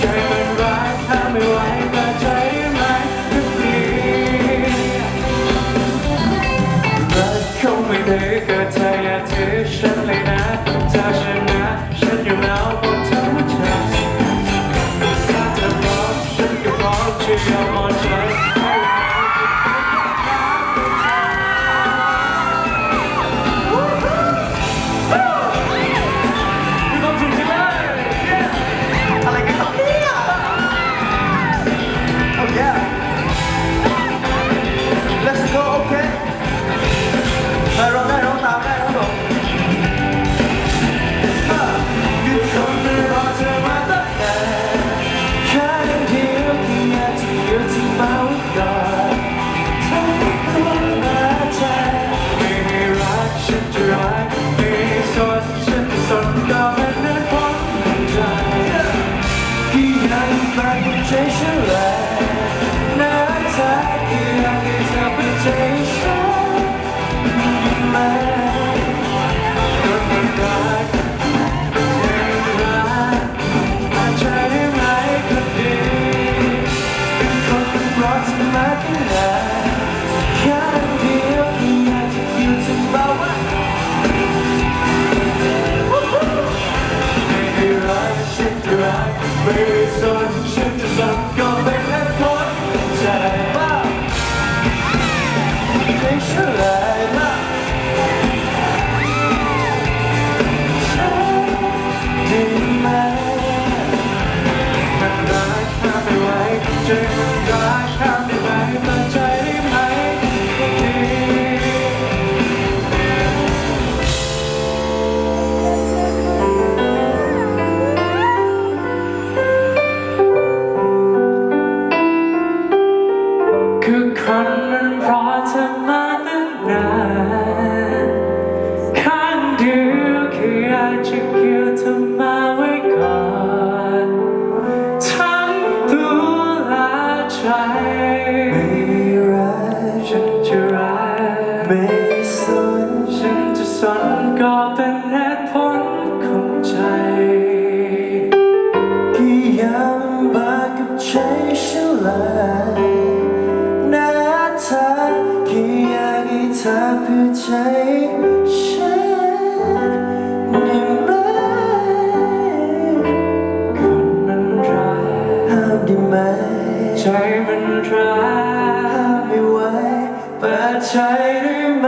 ใจมันรักถ้าไม่ไหวก็ใจมันทุกทีรักคงไม่ได้ก็เธอ่าทิ้งฉันเลยนะเธอชนะฉันอยู่แล้วบนธรรมชาติถ้าเธอพอมฉันก็พร้อมจะมอ่ใจ Espírito คือคนมันรอเธอมาตั้งนานข้างเดียวคืออาจจะ ใจฉันได้ไหมคนมันร้ายได้ไหมใจมันร้ายห้ามไม่ไหวเปิดใจได้ไหม